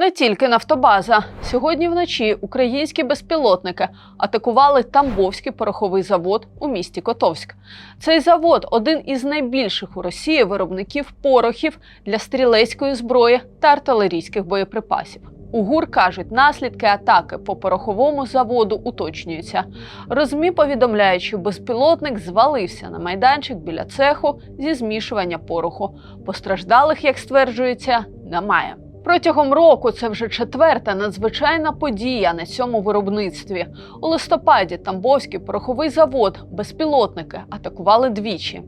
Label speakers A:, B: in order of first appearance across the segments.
A: Не тільки нафтобаза. Сьогодні вночі українські безпілотники атакували Тамбовський пороховий завод у місті Котовськ. Цей завод один із найбільших у Росії виробників порохів для стрілецької зброї та артилерійських боєприпасів. У ГУР кажуть, наслідки атаки по пороховому заводу уточнюються. Розмі повідомляють, що безпілотник звалився на майданчик біля цеху зі змішування пороху. Постраждалих, як стверджується, немає. Протягом року це вже четверта надзвичайна подія на цьому виробництві. У листопаді Тамбовський пороховий завод безпілотники атакували двічі.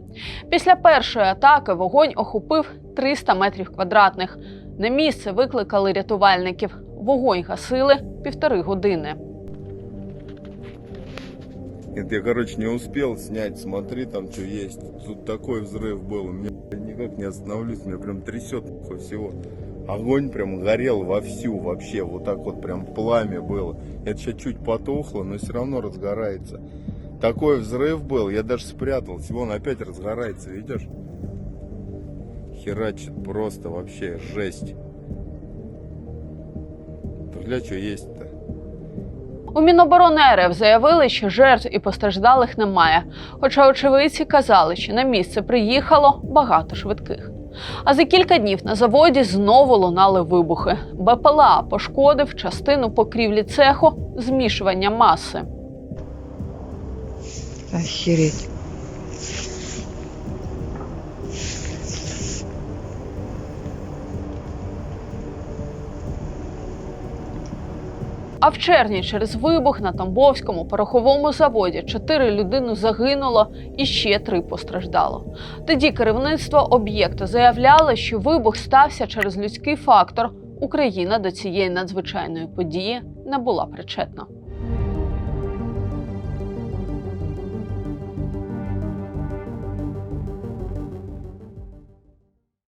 A: Після першої атаки вогонь охопив 300 метрів квадратних. На місце викликали рятувальників. Вогонь гасили півтори години.
B: Это я, короче, не успел снять. Смотри, там что есть. Тут такой взрыв был. У меня никак не остановлюсь. Меня прям трясет нахуй всего. Огонь прям горел вовсю вообще. Вот так вот прям пламя было. Это сейчас чуть потухло, но все равно разгорается. Такой взрыв был. Я даже спрятался. Вон опять разгорается, видишь? Херачит просто вообще жесть. Гля, что есть-то.
A: У Міноборони РФ заявили, що жертв і постраждалих немає. Хоча очевидці казали, що на місце приїхало багато швидких. А за кілька днів на заводі знову лунали вибухи. БПЛА пошкодив частину покрівлі цеху змішування маси.
C: Охереть.
A: А в червні через вибух на Тамбовському пороховому заводі чотири людини загинуло і ще три постраждало. Тоді керівництво об'єкту заявляло, що вибух стався через людський фактор. Україна до цієї надзвичайної події не була причетна.